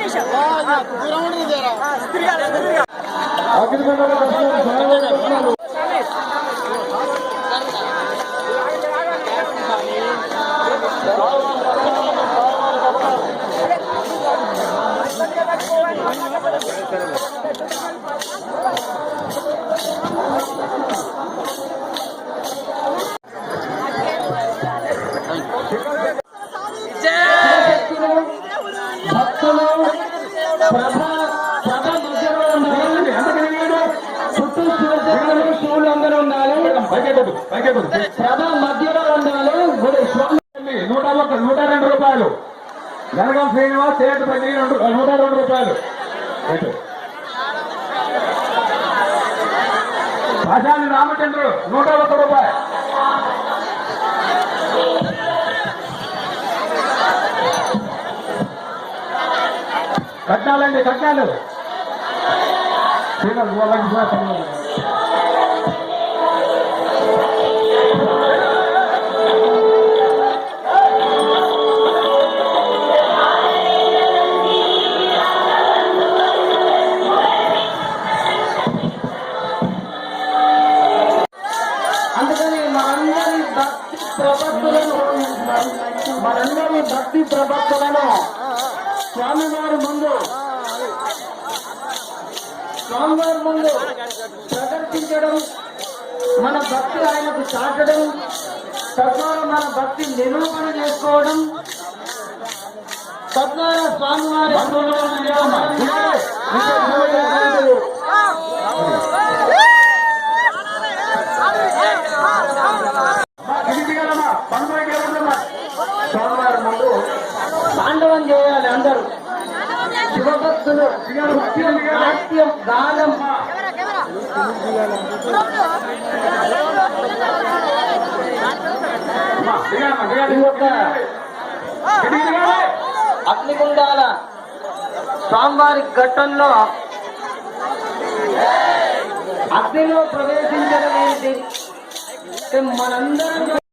నిమిషం ప్రభ మధ్యలో ఉండాలి మధ్యలో నూట ఒక నూట రెండు రూపాయలు జనగం శ్రీనివాస్ చేతిపల్లి రెండు నూట రెండు రూపాయలు రైట్. ప్రశాంత్ రామచంద్రుడు నూట ఒక్క రూపాయలు కట్టాలండి కట్నాలు శ్రీనివాస్ మనందరి భక్తి ప్రపత్తులను మనందరి భక్తి ప్రపత్తులను స్వామివారి ముందు. స్వామివారి ముందు ప్రదర్శించడం మన భక్తి ఆయనకు చాటడం తద్వారా మన భక్తి నిరూపణ చేసుకోవడం. తద్వారా స్వామివారి గానం ఈ యొక్క అగ్నిగుండాల స్వామివారి ఘట్టంలో అగ్నిలో ప్రవేశించడం ఏంటి? మనందరం